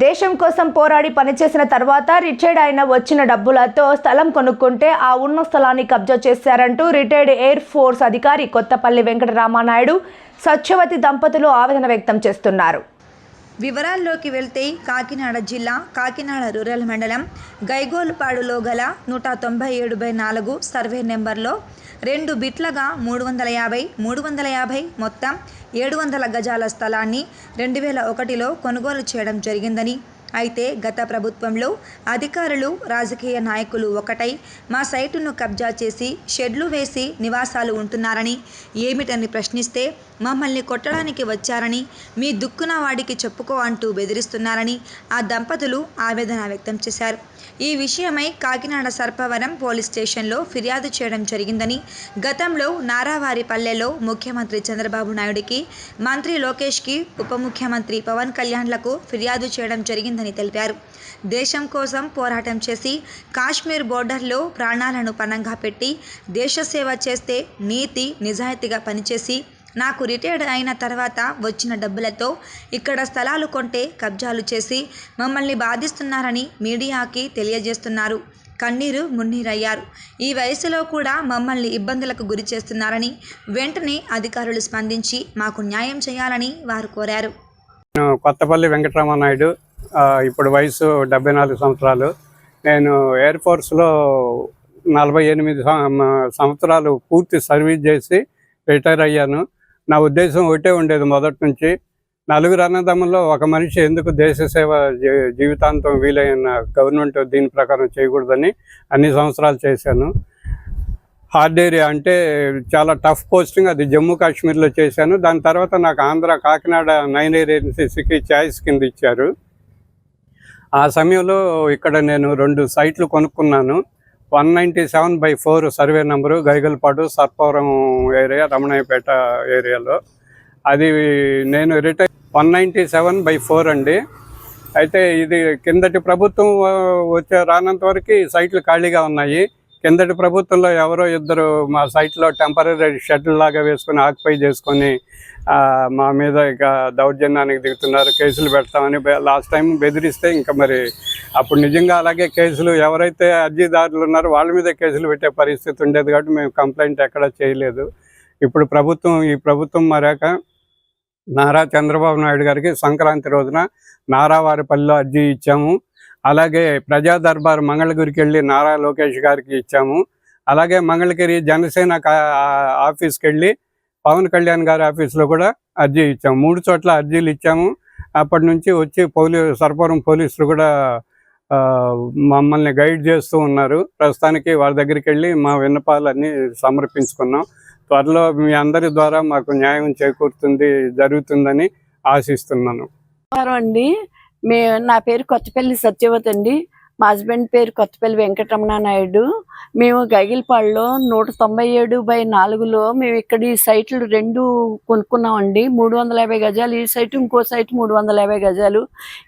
దేశం కోసం పోరాడి పనిచేసిన తర్వాత రిటైర్డ్ అయిన వచ్చిన డబ్బులతో స్థలం కొనుక్కుంటే ఆ ఉన్న స్థలాన్ని కబ్జా చేశారంటూ రిటైర్డ్ ఎయిర్ ఫోర్స్ అధికారి కొత్తపల్లి వెంకటరామానాయుడు సత్యవతి దంపతులు ఆవేదన వ్యక్తం చేస్తున్నారు. వివరాల్లోకి వెళ్తే కాకినాడ జిల్లా కాకినాడ రూరల్ మండలం గైగోలుపాడులో గల నూట తొంభై ఏడు బై నాలుగు సర్వే నెంబర్లో రెండు బిట్లగా మూడు వందల యాభై మూడు వందల యాభై మొత్తం ఏడు వందల గజాల స్థలాన్ని రెండు వేల ఒకటిలో కొనుగోలు చేయడం జరిగిందని అయితే గత ప్రభుత్వంలో అధికారులు రాజకీయ నాయకులు ఒకటై మా సైటును కబ్జా చేసి షెడ్లు వేసి నివాసాలు ఉంటున్నారని ఏమిటని ప్రశ్నిస్తే మమ్మల్ని కొట్టడానికి వచ్చారని మీ దుక్కున వాడికి చెప్పుకో అంటూ బెదిరిస్తున్నారని ఆ దంపతులు ఆవేదన వ్యక్తం చేశారు. ఈ విషయమై కాకినాడ సర్పవరం పోలీస్ స్టేషన్లో ఫిర్యాదు చేయడం జరిగిందని గతంలో నారావారి పల్లెలో ముఖ్యమంత్రి చంద్రబాబు నాయుడికి మంత్రి లోకేష్కి ఉప ముఖ్యమంత్రి పవన్ కళ్యాణ్లకు ఫిర్యాదు చేయడం జరిగిందని తెలిపారు. దేశం కోసం పోరాటం చేసి కాశ్మీర్ బోర్డర్లో ప్రాణాలను పణంగా పెట్టి దేశ సేవ చేస్తే నీతి నిజాయితీగా పనిచేసి నాకు రిటైర్డ్ అయిన తర్వాత వచ్చిన డబ్బులతో ఇక్కడ స్థలాలు కొంటే కబ్జాలు చేసి మమ్మల్ని బాధిస్తున్నారని మీడియాకి తెలియజేస్తున్నారు. కన్నీరు మున్నీరయ్యారు. ఈ వయసులో కూడా మమ్మల్ని ఇబ్బందులకు గురి చేస్తున్నారని వెంటనే అధికారులు స్పందించి మాకు న్యాయం చేయాలని వారు కోరారు. కొత్తపల్లి వెంకటరామనాయుడు ఇప్పుడు వయసు డెబ్బై నాలుగు సంవత్సరాలు. నేను ఎయిర్ ఫోర్స్లో నలభై ఎనిమిది సంవత్సరాలు పూర్తి సర్వీస్ చేసి రిటైర్ అయ్యాను. నా ఉద్దేశం ఒకటే ఉండేది మొదటి నుంచి. నలుగురు అన్నదమ్ముల్లో ఒక మనిషి ఎందుకు దేశ సేవ జీ- జీవితాంతం వీలైన గవర్నమెంట్ దీని ప్రకారం చేయకూడదని అన్ని సంవత్సరాలు చేశాను. హార్డ్ ఏరియా అంటే చాలా టఫ్ పోస్టింగ్ అది జమ్మూ కాశ్మీర్లో చేశాను. దాని తర్వాత నాకు ఆంధ్ర కాకినాడ నైన్ ఏరియన్సీసీకి ఛాయిస్ కింద ఇచ్చారు. ఆ సమయంలో ఇక్కడ నేను రెండు సైట్లు కొనుక్కున్నాను. One ninety seven by four survey number Gaigalpadu Sarpavaram area Ramanayyapeta ఏరియాలో. అది నేను retire one ninety seven by four అండి. అయితే ఇది కిందటి ప్రభుత్వం వచ్చే రానంత వరకు సైట్లు ఖాళీగా ఉన్నాయి. కిందటి ప్రభుత్వంలో ఎవరో ఇద్దరు మా సైట్లో టెంపరీ షెడ్యూల్ లాగా వేసుకొని ఆక్యుపై చేసుకొని మా మీద ఇక దౌర్జన్యానికి దిగుతున్నారు. కేసులు పెడతామని లాస్ట్ టైం బెదిరిస్తే ఇంకా మరి అప్పుడు నిజంగా అలాగే కేసులు ఎవరైతే అర్జీదారులు ఉన్నారో వాళ్ళ మీద కేసులు పెట్టే పరిస్థితి ఉండేది కాబట్టి మేము కంప్లైంట్ ఎక్కడా చేయలేదు. ఇప్పుడు ప్రభుత్వం ఈ ప్రభుత్వం మరాక నారా చంద్రబాబు నాయుడు గారికి సంక్రాంతి రోజున నారావారిపల్లిలో అర్జీ ఇచ్చాము. అలాగే ప్రజా దర్బార్ మంగళగిరికి వెళ్ళి నారా లోకేష్ గారికి ఇచ్చాము. అలాగే మంగళగిరి జనసేన ఆఫీస్కి వెళ్ళి పవన్ కళ్యాణ్ గారి ఆఫీస్లో కూడా అర్జీ ఇచ్చాము. మూడు చోట్ల అర్జీలు ఇచ్చాము. అప్పటి నుంచి వచ్చి పోలీ సర్పవరం పోలీసులు కూడా మమ్మల్ని గైడ్ చేస్తూ ఉన్నారు. ప్రస్తుతానికి వారి దగ్గరికి వెళ్ళి మా విన్నపాలన్నీ సమర్పించుకున్నాం. త్వరలో మీ అందరి ద్వారా మాకు న్యాయం చేకూరుతుంది జరుగుతుందని ఆశిస్తున్నాను. అండి. మే నా పేరు కొత్తపల్లి సత్యవతి అండి మా హస్బెండ్ పేరు కొత్తపల్లి వెంకటరమణ నాయుడు. మేము గగిలిపాడులో నూట తొంభై ఏడు బై నాలుగులో మేము ఇక్కడ ఈ సైట్లు రెండు కొనుక్కున్నామండి. మూడు వందల యాభై గజాలు ఈ సైట్ ఇంకో సైట్ మూడు వందల యాభై గజాలు.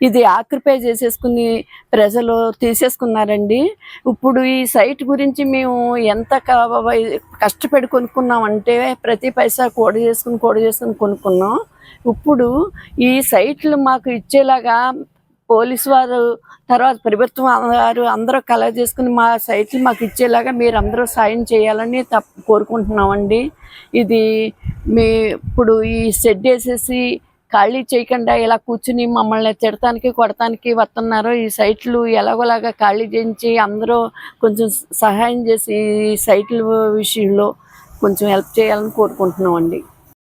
ఇది ఆక్యుపై చేసేసుకుని ప్రజలు తీసేసుకున్నారండి. ఇప్పుడు ఈ సైట్ గురించి మేము ఎంత కష్టపడి కొనుక్కున్నామంటే ప్రతి పైసా కూడ చేసుకుని కూడ చేసుకుని కొనుక్కున్నాం. ఇప్పుడు ఈ సైట్లు మాకు ఇచ్చేలాగా పోలీసు వారు తర్వాత ప్రభుత్వం వారు అందరూ కలెక్ట్ చేసుకుని మా సైట్లు మాకు ఇచ్చేలాగా మీరు అందరూ సాయం చేయాలని తప్ప కోరుకుంటున్నామండి. ఇది మీ ఇప్పుడు ఈ షెడ్ వేసేసి ఖాళీ చేయకుండా ఇలా కూర్చుని మమ్మల్ని తిడటానికి కొడటానికి వస్తున్నారు ఈ సైట్లు ఎలాగోలాగా ఖాళీ చేయించి అందరూ కొంచెం సహాయం చేసి ఈ సైట్ల విషయంలో కొంచెం హెల్ప్ చేయాలని కోరుకుంటున్నామండి.